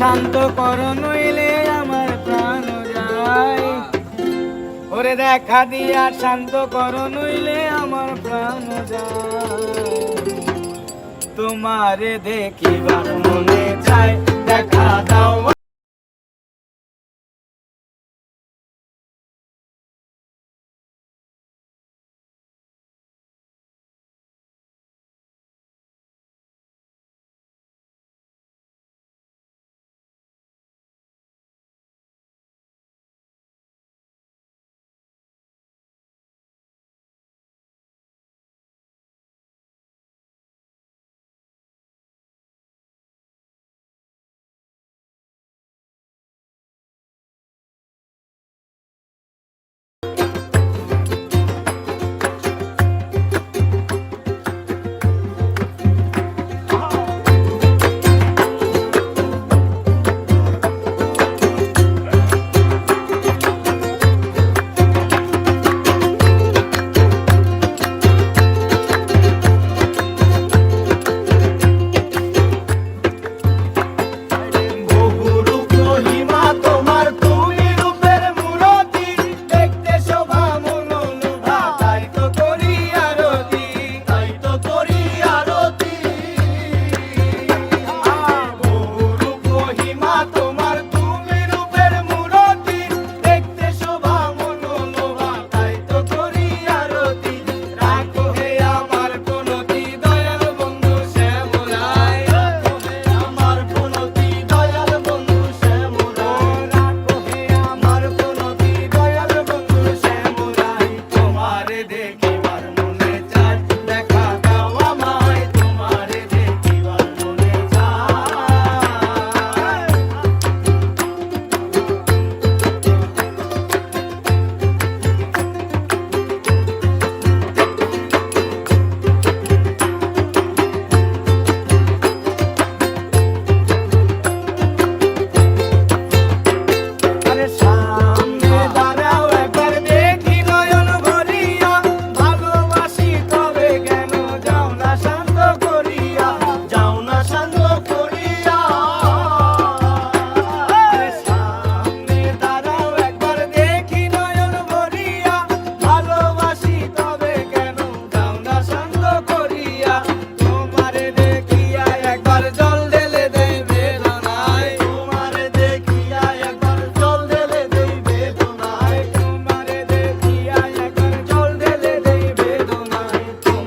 শান্ত কর, নইলে আমার প্রাণ যায়। ওরে দেখা দিয়া শান্ত কর, নইলে আমার প্রাণ যায়। তোমারে দেখিবার মনে চায়, দেখা দাও